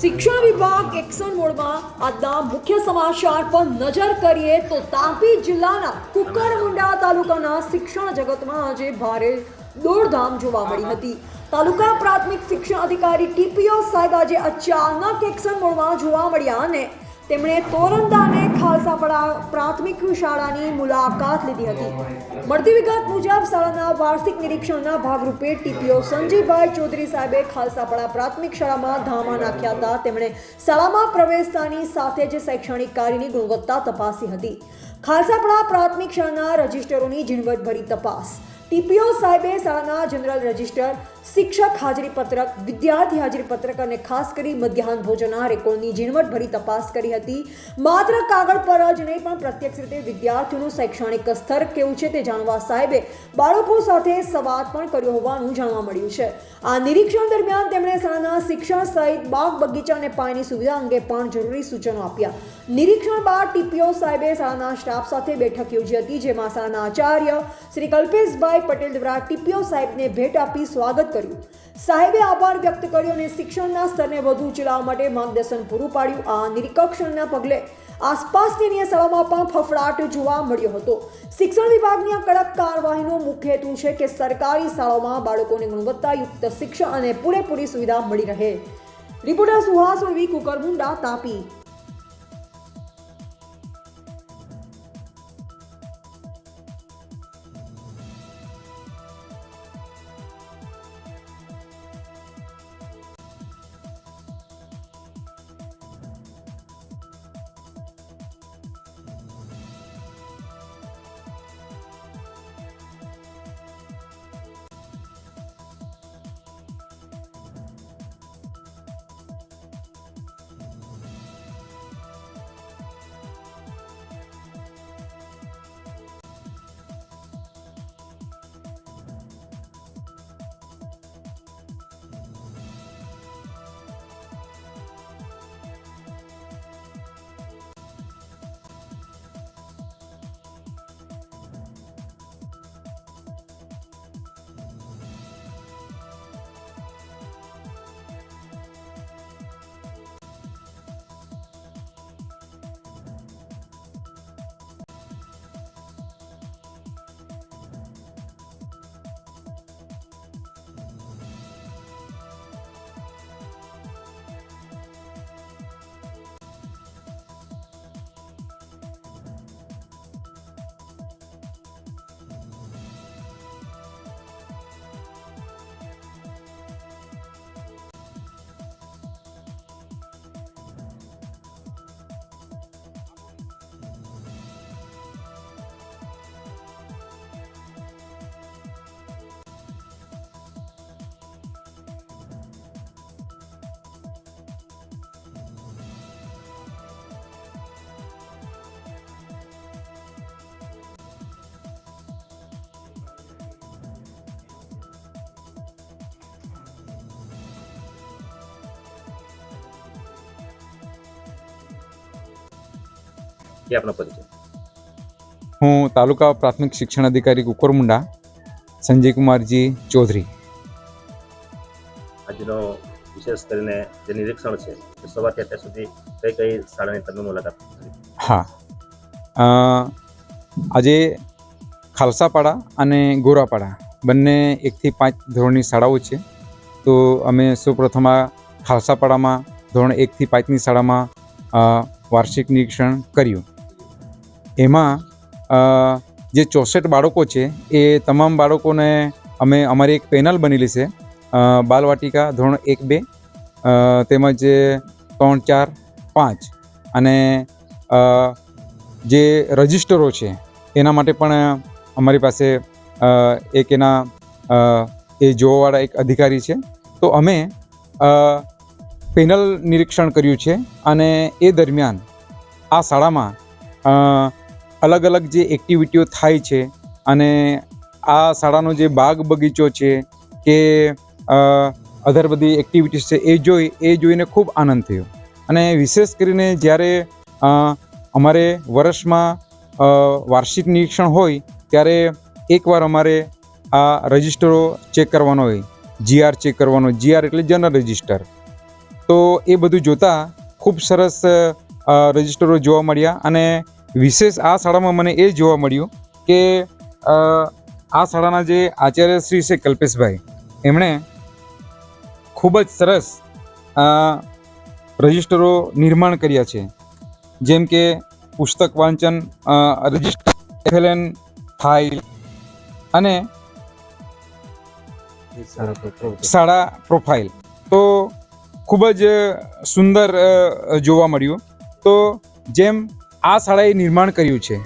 શિક્ષણ વિભાગ એક્શન મોડમાં આજના મુખ્ય સમાચાર પર નજર કરીએ તો તાપી જિલ્લાના કુકરમુંડા તાલુકાના શિક્ષણ જગતમાં આજે ભારે દોડધામ જોવા મળી હતી. તાલુકા પ્રાથમિક શિક્ષણ અધિકારી ટીપીઓ સાહેબ આજે અચાનક એક્શન મોડમાં જોવા મળ્યા અને તેમણે તોરંદા અને ખાલસાપડા પ્રાથમિક શાળાની મુલાકાત લીધી હતી. મળતી વિગત મુજબ શાળાના વાર્ષિક નિરીક્ષણના ભાગરૂપે ટીપીઓ સંજયભાઈ ચૌધરી સાહેબે ખાલસાપડા પ્રાથમિક શાળામાં ધામા નાખ્યા હતા. તેમણે શાળામાં પ્રવેશતાની સાથે જ શૈક્ષણિક કાર્યની ગુણવત્તા તપાસી હતી. ખાલસાપડા પ્રાથમિક શાળાના રજિસ્ટરોની ઝીણવટભરી તપાસ. ટીપીઓ સાહેબે શાળાના જનરલ રજિસ્ટર શિક્ષક હાજરી પત્રક, વિદ્યાર્થી હાજરી પત્રક અને ખાસ કરી મધ્યાહન ભોજનના રેકોર્ડની ઝીણવટભરી તપાસ કરી હતી. માત્ર કાગળ પર જ નહીં, પણ પ્રત્યક્ષ રીતે વિદ્યાર્થીઓનું શૈક્ષણિક સ્તર કેવું છે તે જાણવા સાહેબે બાળકો સાથે સંવાદ પણ કર્યો હોવાનું જાણવા મળ્યું છે. આ નિરીક્ષણ દરમિયાન તેમણે શાળાના શિક્ષણ સહિત બાગ બગીચા અને પાણીની સુવિધા અંગે પણ જરૂરી સૂચનો આપ્યા. નિરીક્ષણ બાદ ટીપીઓ સાહેબે શાળાના સ્ટાફ સાથે બેઠક યોજી હતી, જેમાં શાળાના આચાર્ય શ્રી કલ્પેશભાઈ પટેલ દ્વારા ટીપીઓ સાહેબને ભેટ આપી સ્વાગત કર્યું. સાહેબે આભાર વ્યક્ત કર્યો અને શિક્ષણના સ્તરને વધુ ઊંચું માટે માર્ગદર્શન પૂરું પાડ્યું. આ નિરીક્ષણના પગલે આસપાસની શાળામાં પણ ફફડાટ જોવા મળ્યો હતો. શિક્ષણ વિભાગની આ કડક કાર્યવાહીનો મુખ્ય હેતુ છે કે સરકારી શાળાઓમાં બાળકોને ગુણવત્તાયુક્ત શિક્ષણ અને પૂરેપૂરી સુવિધા મળી રહે. રિપોર્ટર સુહાસ ઉર્વી કુકરમુંડા, તાપી. એ આપનો પરિચય હું તાલુકા પ્રાથમિક શિક્ષણ અધિકારી કુકરમુંડા સંજયકુમારજી ચૌધરી. આજનો વિશેષ કરીને જે નિરીક્ષણ છે તે સવારથી અત્યાર સુધી કઈ કઈ શાળાની તમે મુલાકાત હા. આજે ખાલસાપાડા અને ગોરાપાડા બંને એકથી પાંચ ધોરણની શાળાઓ છે. તો અમે સૌપ્રથમ આ ખાલસાપાડામાં ધોરણ એકથી પાંચની શાળામાં વાર્ષિક નિરીક્ષણ કર્યું. એમાં જે ચોસઠ બાળકો છે, એ તમામ બાળકોને અમે, અમારી એક પેનલ બનેલી છે બાલવાટિકા ધોરણ એક બે તેમજ ત્રણ ચાર પાંચ. અને જે રજિસ્ટરો છે, એના માટે પણ અમારી પાસે એક એના એ જોવાવાળા એક અધિકારી છે. તો અમે પેનલ નિરીક્ષણ કર્યું છે અને એ દરમિયાન આ શાળામાં અલગ અલગ જે એક્ટિવિટીઓ થાય છે અને આ શાળાનો જે બાગ બગીચો છે કે અધર બધી એક્ટિવિટીઝ છે એ જોઈ, એ જોઈને ખૂબ આનંદ થયો. અને વિશેષ કરીને જ્યારે અમારે વર્ષમાં વાર્ષિક નિરીક્ષણ હોય ત્યારે એકવાર અમારે આ રજિસ્ટરો ચેક કરવાનો હોય. જીઆર ચેક કરવાનો જીઆર એટલે જનરલ રજિસ્ટર. તો એ બધું જોતાં ખૂબ સરસ રજિસ્ટરો જોવા મળ્યા અને વિશેષ આ શાળામાં મને એ જોવા મળ્યું કે આ શાળાના જે આચાર્ય શ્રી છે કલ્પેશભાઈ, એમણે ખૂબ જ સરસ રજિસ્ટરો નિર્માણ કર્યા છે. જેમ કે પુસ્તક વાંચન રજિસ્ટર, એફએલએન, ફાઇલ અને શાળા પ્રોફાઇલ. તો ખૂબ જ સુંદર જોવા મળ્યું. તો જેમ આ શાળાએ નિર્માણ કર્યું છે.